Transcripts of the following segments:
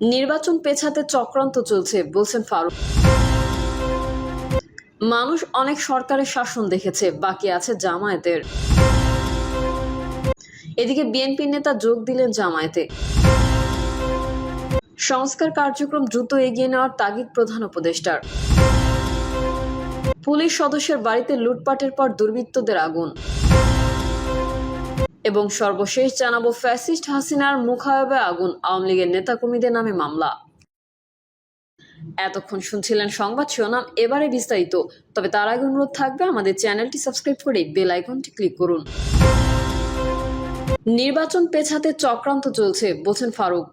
নির্বাচন পেছাতে চক্রান্ত চলছে, বলছেন ফারুক। মানুষ অনেক সরকারের শাসন দেখেছে, বাকি আছে জামায়াতের। এদিকে বিএনপি নেতা যোগ দিলেন জামায়াতে। সংস্কার কার্যক্রম দ্রুত এগিয়ে নেওয়ার তাগিদ প্রধান উপদেষ্টার। পুলিশ সদস্যের বাড়িতে লুটপাটের পর দুর্বৃত্তদের আগুন। এবং সর্বশেষ জানাব ফ্যাসিস্ট হাসিনার মুখায়বে আগুন। আওয়ামী লীগের নেতাকর্মীদের নামে মামলা। এতক্ষণ শুনছিলেন সংবাদ শিরোনাম, এবারে বিস্তারিত। তবে তার আগে অনুরোধ থাকবে আমাদের চ্যানেলটি সাবস্ক্রাইব করে বেল আইকনটি ক্লিক করুন। নির্বাচন পেছাতে চক্রান্ত চলছে, বলছেন ফারুক।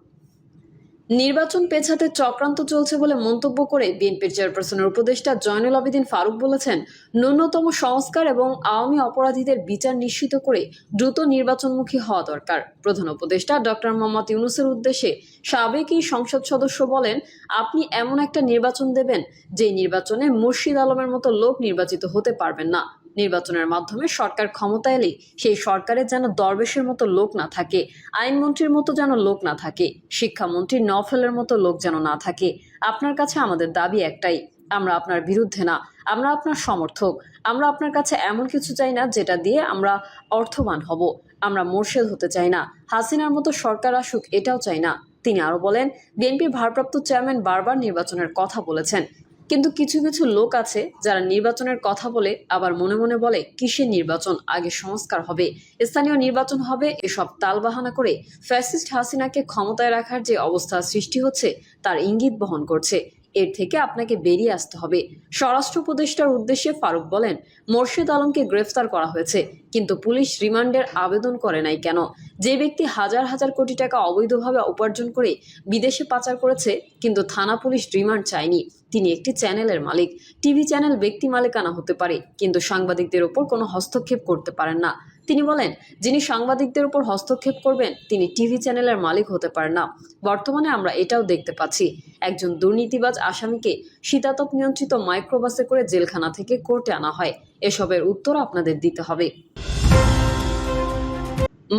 নির্বাচন পেছাতে চক্রান্ত চলছে বলে মন্তব্য করে বিএনপির চেয়ারপারসনের উপদেষ্টা জয়নুল আবেদিন ফারুক বলেছেন, ন্যূনতম সংস্কার এবং আওয়ামী অপরাধীদের বিচার নিশ্চিত করে দ্রুত নির্বাচনমুখী হওয়া দরকার। প্রধান উপদেষ্টা ডক্টর মোহাম্মদ ইউনুসের উদ্দেশ্যে সাবেকই সংসদ সদস্য বলেন, আপনি এমন একটা নির্বাচন দেবেন যে নির্বাচনে মুর্শিদ আলমের মতো লোক নির্বাচিত হতে পারবেন না। নির্বাচনের মাধ্যমে সরকার ক্ষমতা এলে সেই সরকারের যেন দরবেশের মতো লোক না থাকে, আইনমন্ত্রীর মতো যেন লোক না থাকে, শিক্ষামন্ত্রী নফেলের মতো লোক যেন না থাকে, আপনার কাছে আমাদের দাবি একটাই, আমরা আপনার বিরুদ্ধে না, আমরা আপনার সমর্থক, আমরা আপনার কাছে এমন কিছু চাই না যেটা দিয়ে আমরা অর্থবান হব, আমরা মোর্শেদ হতে চাই না, হাসিনার মতো সরকার আসুক এটাও চাই না। তিনি আরও বলেন, বিএনপির ভারপ্রাপ্ত চেয়ারম্যান বারবার নির্বাচনের কথা বলেছেন কিন্তু কিছু কিছু লোক আছে যারা নির্বাচনের কথা বলে, আবার মনে মনে বলে কিসের নির্বাচন, আগে সংস্কার হবে। স্থানীয় নির্বাচন হবে, এসব তালবাহানা করে ফ্যাসিস্ট হাসিনাকে ক্ষমতায় রাখার যে অবস্থা সৃষ্টি হচ্ছে, তার ইঙ্গিত বহন করছে। এর থেকে আপনাকে বেরিয়ে আসতে হবে। স্বরাষ্ট্র উপদেষ্টার উদ্দেশ্যে ফারুক বলেন, মোর্শেদ আলমকে গ্রেফতার করা হয়েছে, কিন্তু পুলিশ রিমান্ডের আবেদন করে নাই কেন? যে ব্যক্তি হাজার হাজার কোটি টাকা অবৈধভাবে উপার্জন করে বিদেশে পাচার করেছে, কিন্তু থানা পুলিশ রিমান্ড চায়নি। তিনি একটি চ্যানেলের মালিক। টিভি চ্যানেল ব্যক্তি মালিকানা হতে পারে, কিন্তু সাংবাদিকদের ওপর কোনো হস্তক্ষেপ করতে পারেন না। তিনি বলেন, যিনি সাংবাদিকদের উপর হস্তক্ষেপ করবেন, তিনি টিভি চ্যানেলের মালিক হতে পারেন না। বর্তমানে আমরা এটাও দেখতে পাচ্ছি। একজন দুর্নীতিবাজ আসামিকে শীতাতপ নিয়ন্ত্রিত মাইক্রোবাসে করে জেলখানা থেকে কোর্টে আনা হয়। এসবের উত্তর আপনাদের দিতে হবে।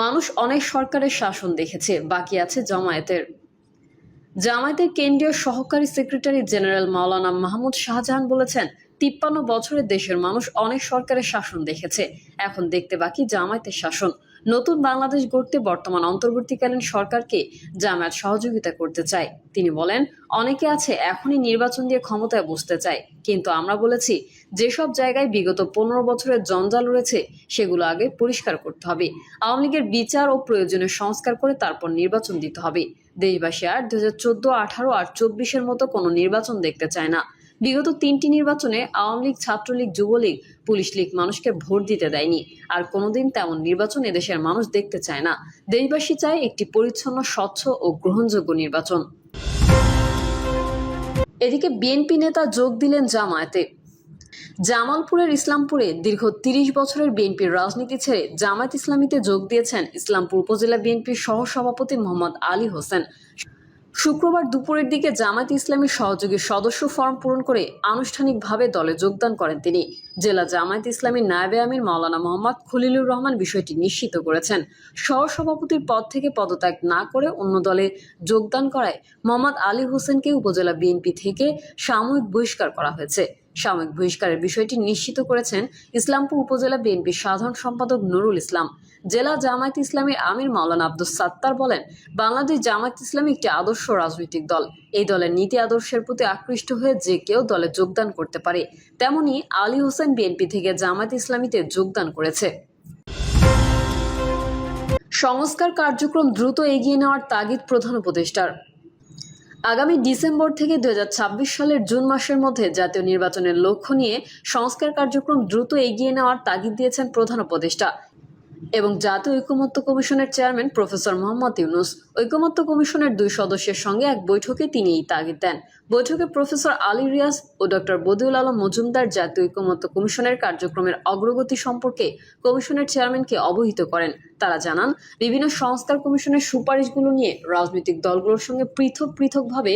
মানুষ অনেক সরকারের শাসন দেখেছে, বাকি আছে জামায়াতের। জামায়াতের কেন্দ্রীয় সহকারী সেক্রেটারি জেনারেল মাওলানা মাহমুদ শাহজাহান বলেছেন তিপ্পান্ন বছরে দেশের মানুষ অনেক সরকারের শাসন দেখেছে। এখন দেখতে বাকি জামায়াতের শাসন। নতুন বাংলাদেশ গড়তে বর্তমান অন্তর্বর্তীকালীন সরকারকে জামায়াত সহযোগিতা করতে চায়। তিনি বলেন, অনেকে আছে এখনই নির্বাচন দিয়ে ক্ষমতায় বসতে চায়। কিন্তু আমরা বলেছি, যেসব জায়গায় বিগত পনেরো বছরের জঞ্জাল রয়েছে, সেগুলো আগে পরিষ্কার করতে হবে। আওয়ামী লীগের বিচার ও প্রয়োজনীয় সংস্কার করে তারপর নির্বাচন দিতে হবে। দেশবাসী আর দু হাজার চোদ্দ, আঠারো আর চব্বিশের মতো কোনো নির্বাচন দেখতে চায় না। বিগত তিনটি নির্বাচনে আওয়ামী লীগ, ছাত্রলীগ, যুবলীগ পুলিশ লীগ মানুষকে ভোট দিতে দেয়নি। আর কোনোদিন তেমন নির্বাচন এদেশের মানুষ দেখতে চায় না। দেশবাসী চায় একটি পরিচ্ছন্ন, স্বচ্ছ ও গ্রহণযোগ্য নির্বাচন। এদিকে বিএনপি নেতা যোগ দিলেন জামায়াতে। জামালপুরের ইসলামপুরে দীর্ঘ তিরিশ বছরের বিএনপির রাজনীতি ছেড়ে জামায়াত ইসলামীতে যোগ দিয়েছেন ইসলামপুর উপজেলা বিএনপির সহসভাপতি মোহাম্মদ আলী হোসেন। শুক্রবার দুপুরের দিকে জামায়াত ইসলামী সহযোগী সদস্য ফর্ম পূরণ করে আনুষ্ঠানিকভাবে দলে যোগদান করেন তিনি। জেলা জামায়াত ইসলামী নায়েবে আমির, মাওলানা মোহাম্মদ খলিলুর রহমান বিষয়টি নিশ্চিত করেছেন। সহসভাপতির পদ থেকে পদত্যাগ না করে অন্য দলে যোগদান করায় মোহাম্মদ আলী হোসেনকে উপজেলা বিএনপি থেকে সাময়িক বহিষ্কার করা হয়েছে। সাময়িক বহিষ্কারের বিষয়টি নিশ্চিত করেছেন ইসলামপুর উপজেলা বিএনপির সাধারণ সম্পাদক নুরুল ইসলাম। জেলা জামায়াত ইসলামীর আমির মাওলানা আব্দুস সাত্তার বলেন, বাংলাদেশ জামায়াত ইসলামী একটি আদর্শ রাজনৈতিক দল। এই দলের নীতি আদর্শের প্রতি আকৃষ্ট হয়ে যে কেউ দলে যোগদান করতে পারে, তেমনি আলী হোসেন বিএনপি থেকে জামায়াত ইসলামীতে যোগদান করেছে। সংস্কার কার্যক্রম দ্রুত এগিয়ে নেওয়ার তাগিদ প্রধান উপদেষ্টার। আগামী ডিসেম্বর থেকে দু হাজার ছাব্বিশ সালের জুন মাসের মধ্যে জাতীয় নির্বাচনের লক্ষ্য নিয়ে সংস্কার কার্যক্রম দ্রুত এগিয়ে নেওয়ার তাগিদ দিয়েছেন প্রধান উপদেষ্টা। এবং জাতীয় ঐকমত্য কমিশনের চেয়ারম্যান প্রফেসর মোহাম্মদ ইউনুস। ঐকমত্য কমিশনের দুই সদস্যের সঙ্গে এক বৈঠকে তিনি এই তাগিদ দেন। বৈঠকে প্রফেসর আলী রিয়াজ ও ডক্টর বদিউল আলম মজুমদার জাতীয় ঐকমত্য কমিশনের কার্যক্রমের অগ্রগতি সম্পর্কে কমিশনের চেয়ারম্যানকে অবহিত করেন। তারা জানান, বিভিন্ন সংস্কার কমিশনের সুপারিশগুলো নিয়ে রাজনৈতিক দলগুলোর সঙ্গে পৃথক পৃথকভাবে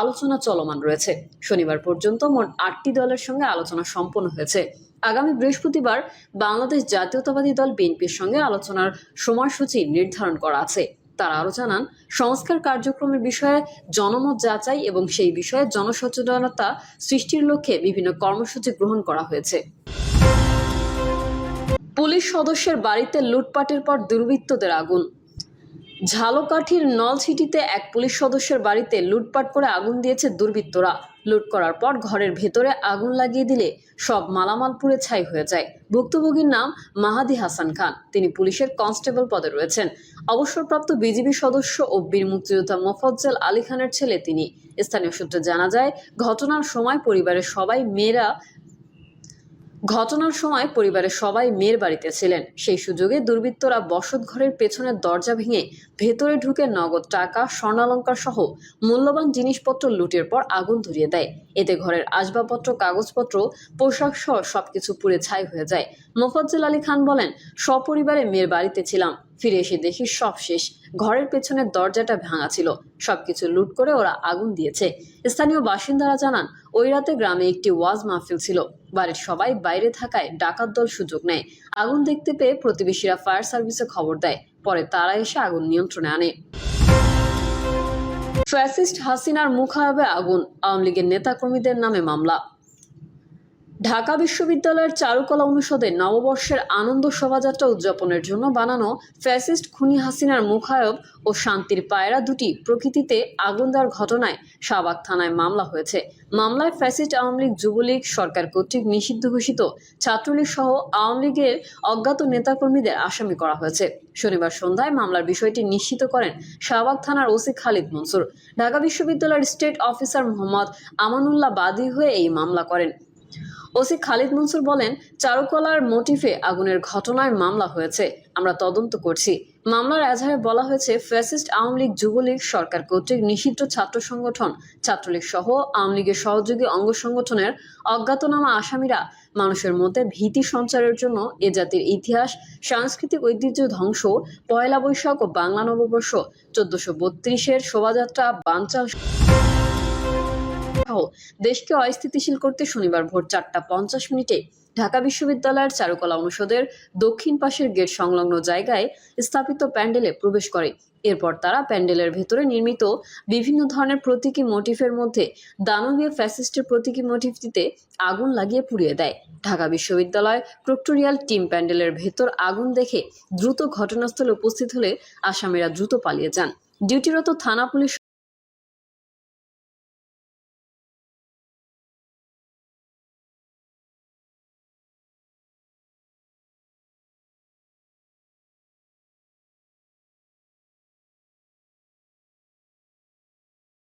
আলোচনা চলমান রয়েছে। শনিবার পর্যন্ত মোট আটটি দলের সঙ্গে আলোচনা সম্পন্ন হয়েছে। আগামী বৃহস্পতিবার বাংলাদেশ জাতীয়তাবাদী দল বিএনপির সঙ্গে আলোচনার সময়সূচি নির্ধারণ করা আছে। তারা আরও জানান, সংস্কার কার্যক্রমের বিষয়ে জনমত যাচাই এবং সেই বিষয়ে জনসচেতনতা সৃষ্টির লক্ষ্যে বিভিন্ন কর্মসূচি গ্রহণ করা হয়েছে। পুলিশ সদস্যের বাড়িতে লুটপাটের পর দুর্বৃত্তদের আগুন। ঝালকাঠির নলছিটিতে এক পুলিশ সদস্যের বাড়িতে লুটপাট করে আগুন দিয়েছে দুর্বৃত্তরা। লুট করার পর ঘরের ভেতরে আগুন লাগিয়ে দিলে সব মালামাল পুড়ে ছাই হয়ে যায়। ভুক্তভোগীর নাম মাহাদি হাসান খান। তিনি পুলিশের কনস্টেবল পদে রয়েছেন। অবসরপ্রাপ্ত বিজিবি সদস্য ও বীর মুক্তিযোদ্ধা মোফাজ্জল আলী খানের ছেলে তিনি। স্থানীয় সূত্রে জানা যায়, ঘটনার সময় পরিবারের সবাই মেয়েরা ঘটনার সময় পরিবারের সবাই মেয়ের বাড়িতে ছিলেন। সেই সুযোগে দুর্বৃত্তরা বসত ঘরের পেছনের দরজা ভেঙে ভেতরে ঢুকে নগদ টাকা, স্বর্ণালঙ্কার সহ মূল্যবান জিনিসপত্র লুটের পর আগুন ধরিয়ে দেয়। এতে ঘরের আসবাবপত্র, কাগজপত্র, পোশাক সহ সবকিছু পুড়ে ছাই হয়ে যায়। মোফাজ্জল আলী খান বলেন, সপরিবারে মেয়ের বাড়িতে ছিলাম। ফিরে এসে দেখি সব শেষ। ঘরের পেছনের দরজাটা ভাঙা ছিল। সবকিছু লুট করে ওরা আগুন দিয়েছে। স্থানীয় বাসিন্দারা জানান, ওই রাতে গ্রামে একটি ওয়াজ মাহফিল ছিল। বাড়ির সবাই বাইরে থাকায় ডাকাত দল সুযোগ নেয়। আগুন দেখতে পেয়ে প্রতিবেশীরা ফায়ার সার্ভিসে খবর দেয়। পরে তারা এসে আগুন নিয়ন্ত্রণে আনে। ফ্যাসিস্ট হাসিনার মুখায়াবে আগুন। আওয়ামী লীগের নেতাকর্মীদের নামে মামলা। ঢাকা বিশ্ববিদ্যালয়ের চারুকলা অনুষদে নববর্ষের আনন্দ শোভাযাত্রা উদযাপনের জন্য বানানো ফ্যাসিস্ট খুনি হাসিনার মুখায়ব ও শান্তির পায়রা দুটি প্রকৃতিতে আগুন দেওয়ার ঘটনায় শাহবাগ থানায় মামলা হয়েছে। মামলায় ফ্যাসিস্ট আওয়ামী লীগ যুবলীগ সরকার কর্তৃক নিষিদ্ধ ঘোষিত ছাত্রলীগ সহ আওয়ামী লীগের অজ্ঞাত নেতাকর্মীদের আসামি করা হয়েছে। শনিবার সন্ধ্যায় মামলার বিষয়টি নিশ্চিত করেন শাহবাগ থানার ওসি খালিদ মনসুর। ঢাকা বিশ্ববিদ্যালয়ের স্টেট অফিসার মোহাম্মদ আমানুল্লাহ বাদী হয়ে এই মামলা করেন। ওসি খালিদ মনসুর বলেন, চারুকলার মোটিফে আগুনের ঘটনায় মামলা হয়েছে। আমরা তদন্ত করছি। মামলার এজাহারে বলা হয়েছে, ফ্যাসিস্ট আওয়ামী লীগ যুবলীগ সরকার কর্তৃক নিষিদ্ধ ছাত্র সংগঠন, ছাত্রলীগ সহ আওয়ামী লীগের সহযোগী অঙ্গ সংগঠনের অজ্ঞাতনামা আসামিরা মানুষের মধ্যে ভীতি সঞ্চারের জন্য এ জাতির ইতিহাস, সাংস্কৃতিক ঐতিহ্য ধ্বংস, পয়লা বৈশাখ ও বাংলা নববর্ষ, চোদ্দশো বত্রিশের শোভাযাত্রা, বানচাল সহ দেশকে অস্থিতিশীল করতে শনিবার ভোর চারটা পঞ্চাশ মিনিটে ঢাকা বিশ্ববিদ্যালয়ের চারুকলা অনুষদের দক্ষিণ পাশের গেট সংলগ্ন জায়গায় স্থাপিত প্যান্ডেলে প্রবেশ করে। এরপর তারা প্যান্ডেলের ভেতরে নির্মিত বিভিন্ন ধরনের প্রতীকী মোটিফের মধ্যে দানবীয় ফ্যাসিস্টের প্রতীকী মোটিফটিতে আগুন লাগিয়ে পুড়িয়ে দেয়। ঢাকা বিশ্ববিদ্যালয় প্রক্টোরিয়াল টিম প্যান্ডেলের ভেতর আগুন দেখে দ্রুত ঘটনাস্থলে উপস্থিত হলে আসামিরা দ্রুত পালিয়ে যান। ডিউটিরত থানা পুলিশ